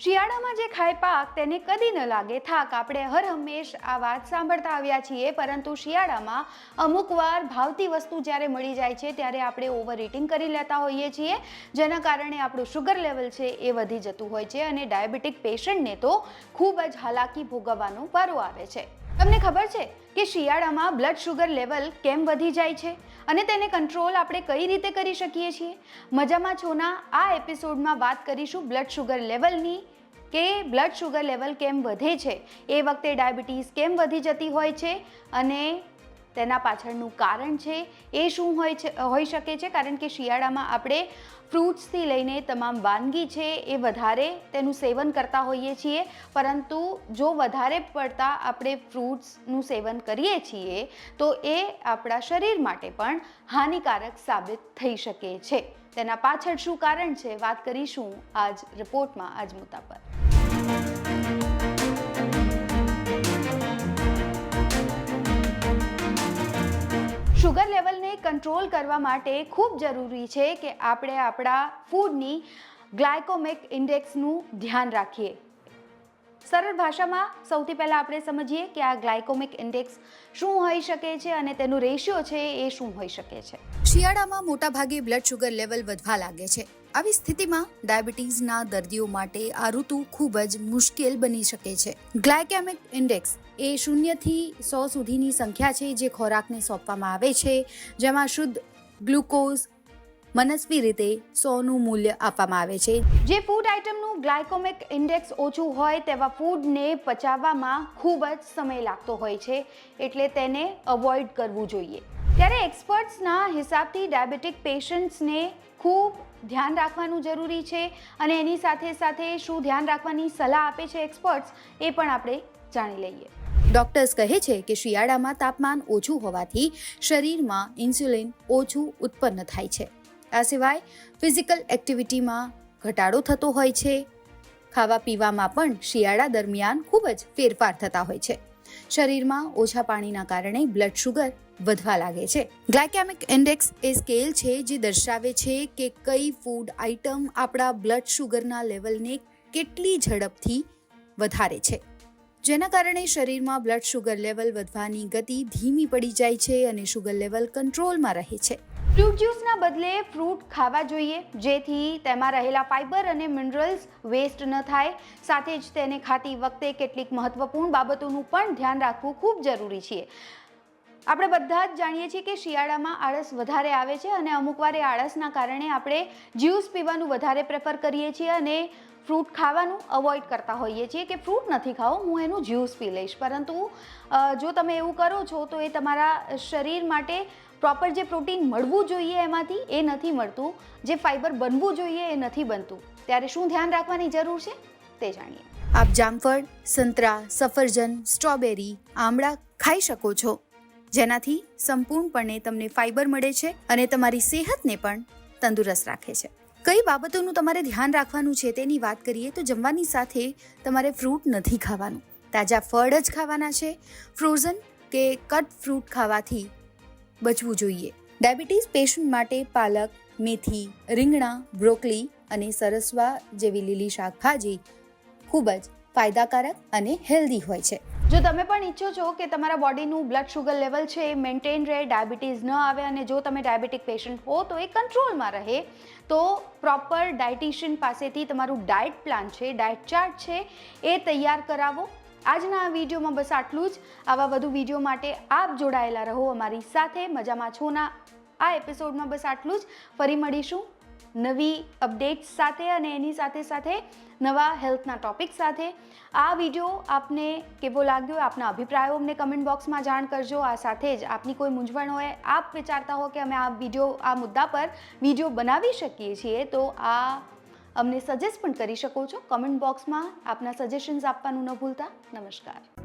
શિયાળામાં જે ખાય પાક તેને કદી ન લાગે. થાક આપણે હર હંમેશ આ વાત સાંભળતા આવ્યા છીએ, પરંતુ શિયાળામાં અમુક વાર ભાવતી વસ્તુ જ્યારે મળી જાય છે, ત્યારે આપણે ઓવર ઇટિંગ કરી લેતા હોઈએ છીએ. જેના કારણે આપણું શુગર લેવલ છે એ વધી જતું હોય છે અને ડાયાબિટીક પેશન્ટને તો ખૂબ જ હાલાકી ભોગવવાનો વારો આવે છે. તમને ખબર છે કે શિયાળામાં બ્લડ શુગર લેવલ કેમ વધી જાય છે? અને તેને કંટ્રોલ આપણે કઈ રીતે કરી શકીએ છીએ? મજામાં છોના આ એપિસોડમાં વાત કરીશું બ્લડ શુગર લેવલની કે બ્લડ શુગર લેવલ કેમ વધે છે? એ વખતે ડાયાબિટીસ કેમ વધી જતી હોય છે? અને તેના પાછળનું કારણ છે, એ શું હોય છે, હોઈ શકે છે? કારણ કે શિયાળામાં આપણે ફ્રૂટ્સથી લઈને તમામ વાનગી છે, એ વધારે તેનું સેવન કરતા હોઈએ છીએ. પરંતુ જો વધારે પડતા આપણે ફ્રૂટ્સનું સેવન કરીએ છીએ, તો એ આપણા શરીર માટે પણ હાનિકારક સાબિત થઈ શકે છે. તેના પાછળ શું કારણ છે? વાત કરીશું આજ રિપોર્ટમાં, આજ મુદ્દા પર. કંટ્રોલ કરવા માટે ખૂબ જરૂરી છે કે આપણે આપણા ફૂડની ગ્લાયકોમિક ઇન્ડેક્સનું ધ્યાન રાખીએ. સરળ ભાષામાં સૌથી પહેલાં આપણે સમજીએ કે આ ગ્લાયકોમિક ઇન્ડેક્સ શું હોઈ શકે છે અને તેનું રેશિયો છે એ શું હોઈ શકે છે. શિયાળામાં મોટાભાગે બ્લડ શુગર લેવલ વધવા લાગે છે. આવી સ્થિતિમાં ડાયાબિટીસના દર્દીઓ માટે આ ઋતુ ખૂબ જ મુશ્કેલ બની શકે છે. ગ્લાયકેમિક ઇન્ડેક્સ એ શૂન્યથી સો સુધીની સંખ્યા છે જે ખોરાકને સોંપવામાં આવે છે, જેમાં શુદ્ધ ગ્લુકોઝ મનસ્વી રીતે સોનું મૂલ્ય આપવામાં આવે છે. જે ફૂડ આઇટમનું ગ્લાયકોમિક ઇન્ડેક્સ ઓછું હોય તેવા ફૂડને પચાવવામાં ખૂબ જ સમય લાગતો હોય છે, એટલે તેને અવોઇડ કરવું જોઈએ. ત્યારે એક્સપર્ટ્સના હિસાબથી ડાયાબિટીક પેશન્ટ્સને ખૂબ ધ્યાન રાખવાનું જરૂરી છે અને એની સાથે સાથે શું ધ્યાન રાખવાની સલાહ આપે છે એક્સપર્ટ્સ એ પણ આપણે જાણી લઈએ. ડોક્ટર્સ કહે છે કે શિયાળામાં તાપમાન ઓછું હોવાથી શરીરમાં ઇન્સ્યુલિન ઓછું ઉત્પન્ન થાય છે. આ સિવાય ફિઝિકલ એક્ટિવિટીમાં ઘટાડો થતો હોય છે. ખાવા પીવામાં પણ શિયાળા દરમિયાન ખૂબ જ ફેરફાર થતા હોય છે. શરીરમાં ઓછા પાણીના કારણે બ્લડ શુગર વધવા લાગે છે. ગ્લાયકેમિક ઇન્ડેક્સ એ સ્કેલ છે જે દર્શાવે છે કે કઈ ફૂડ આઇટમ આપણા બ્લડ શુગરના લેવલને કેટલી ઝડપથી વધારે છે. જેના કારણે શરીરમાં બ્લડ શુગર લેવલ વધવાની ગતિ ધીમી પડી જાય છે અને શુગર લેવલ કંટ્રોલમાં રહે છે. ફ્રૂટ જ્યુસના બદલે ફ્રૂટ ખાવા જોઈએ, જેથી તેમાં રહેલા ફાઇબર અને મિનરલ્સ વેસ્ટ ન થાય. સાથે જ તેને ખાતી વખતે કેટલીક મહત્વપૂર્ણ બાબતોનું પણ ધ્યાન રાખવું ખૂબ જરૂરી છે. આપણે બધા જ જાણીએ છીએ કે શિયાળામાં આળસ વધારે આવે છે અને અમુક વાર એ આળસના કારણે આપણે જ્યુસ પીવાનું વધારે પ્રેફર કરીએ છીએ અને ફ્રૂટ ખાવાનું અવોઇડ કરતા હોઈએ છીએ કે ફ્રૂટ નથી ખાવો હું એનું જ્યુસ પી લઈશ. પરંતુ જો તમે એવું કરો છો, તો એ તમારા શરીર માટે પ્રોપર જે પ્રોટીન મળવું જોઈએ એમાંથી, એ નથી મળતું. જે ફાઇબર બનવું જોઈએ, એ નથી બનતું. ત્યારે શું ધ્યાન રાખવાની જરૂર છે? તે જાણીએ. આપ જામફળ, સંતરા, સફરજન, સ્ટ્રોબેરી, આમળા ખાઈ શકો છો. જેનાથી સંપૂર્ણપણે તમને ફાઇબર મળે છે અને તમારી સેહતને પણ તંદુરસ્ત રાખે છે. કઈ બાબતોનું તમારે ધ્યાન રાખવાનું છે તેની વાત કરીએ તો જમવાની સાથે તમારે ફ્રૂટ નથી ખાવાનું. તાજા ફળ જ ખાવાના છે. ફ્રોઝન કે કટ ફ્રૂટ ખાવાથી બચવું જોઈએ. ડાયાબિટીસ પેશન્ટ માટે પાલક, મેથી, રીંગણા, બ્રોકલી અને સરસવા જેવી લીલી શાકભાજી ખૂબ જ ફાયદાકારક અને હેલ્ધી હોય છે. જો તમે પણ ઈચ્છો છો કે તમારા બોડીનું બ્લડ શુગર લેવલ છે એ મેન્ટેન રહે, ડાયાબિટીસ ન આવે અને જો તમે ડાયાબિટીક પેશન્ટ હો તો એ કંટ્રોલમાં રહે, તો પ્રોપર ડાયટિશિયન પાસેથી તમારું ડાયટ પ્લાન છે, ડાયટ ચાર્ટ છે એ તૈયાર કરાવો. આજના આ વિડીયોમાં બસ આટલું જ. આવા વધુ વીડિયો માટે આપ જોડાયેલા રહો અમારી સાથે. મજામાં છોના આ એપિસોડમાં બસ આટલું જ. ફરી મળીશું નવી અપડેટ્સ સાથે અને એની સાથે સાથે નવા હેલ્થના ટોપિક સાથે. આ વીડિયો આપને કેવો લાગ્યો? આપના અભિપ્રાયો અમને કમેન્ટ બોક્સમાં જાણ કરજો. આ સાથે જ આપની કોઈ મૂંઝવણ હોય, આપ વિચારતા હો કે અમે આ વીડિયો, આ મુદ્દા પર વીડિયો બનાવી શકીએ છીએ, તો આ અમને સજેસ્ટ પણ કરી શકો છો. કમેન્ટ બોક્સમાં આપના સજેશન્સ આપવાનું ન ભૂલતા. નમસ્કાર.